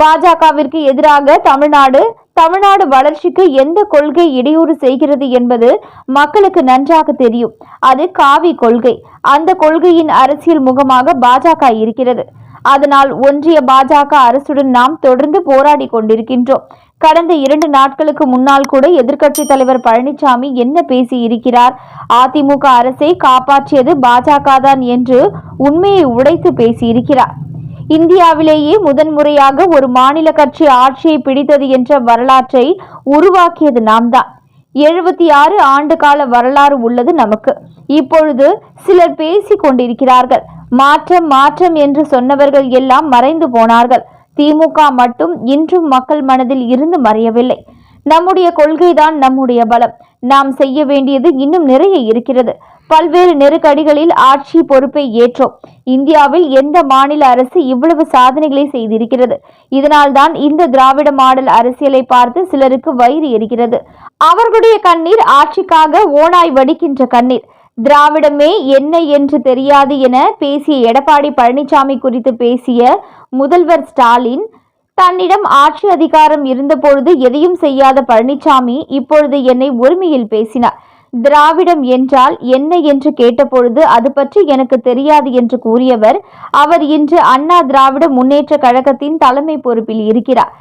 பாஜகவிற்கு எதிராக தமிழ்நாடு தமிழ்நாடு வளர்ச்சிக்கு எந்த கொள்கை இடையூறு செய்கிறது என்பது மக்களுக்கு நன்றாக தெரியும். அது காவி கொள்கை. அந்த கொள்கையின் அரசியல் முகமாக பாஜக இருக்கிறது. அதனால் ஒன்றிய பாஜக அரசுடன் நாம் தொடர்ந்து போராடி கொண்டிருக்கின்றோம். கடந்த இரண்டு நாட்களுக்கு முன்னால் கூட எதிர்க்கட்சித் தலைவர் பழனிசாமி என்ன பேசி இருக்கிறார் அதிமுக அரசை காப்பாற்றியது பாஜக தான் என்று உண்மையை உடைத்து பேசியிருக்கிறார். இந்தியாவிலேயே முதன்முறையாக ஒரு மாநில கட்சி ஆட்சியை பிடித்தது என்ற வரலாற்றை உருவாக்கியது நாம் தான் எழுபத்தி ஆறு ஆண்டு கால வரலாறு உள்ளது நமக்கு. இப்பொழுது சிலர் பேசிக் கொண்டிருக்கிறார்கள். மாற்றம் மாற்றம் என்று சொன்னவர்கள் எல்லாம் மறைந்து போனார்கள். திமுக மட்டும் இன்றும் மக்கள் மனதில் இருந்து மறையவில்லை. நம்முடைய கொள்கைதான் நம்முடைய பலம். நாம் செய்ய வேண்டியது இன்னும் நிறைய இருக்கிறது. பல்வேறு நெருக்கடிகளில் ஆட்சி பொறுப்பை ஏற்றோம். இந்தியாவில் எந்த மாநில அரசு இவ்வளவு சாதனைகளை செய்திருக்கிறது? இதனால்தான் இந்த திராவிட மாடல் அரசியலை பார்த்து சிலருக்கு வயிறு எரிகிறது. அவர்களுடைய கண்ணீர் ஆட்சிக்காக ஓனாய் வடிக்கின்ற கண்ணீர். திராவிடமே என்ன என்று தெரியாது என பேசிய எடப்பாடி பழனிசாமி குறித்து பேசிய முதல்வர் ஸ்டாலின் தன்னிடம் ஆட்சி அதிகாரம் இருந்தபொழுது எதையும் செய்யாத பழனிசாமி இப்பொழுது என்னை ஒருமையில் பேசினார். திராவிடம் என்றால் என்ன என்று கேட்டபொழுது அது பற்றி எனக்கு தெரியாது என்று கூறியவர் அவர் இன்று அண்ணா திராவிட முன்னேற்ற கழகத்தின் தலைமை பொறுப்பில் இருக்கிறார்.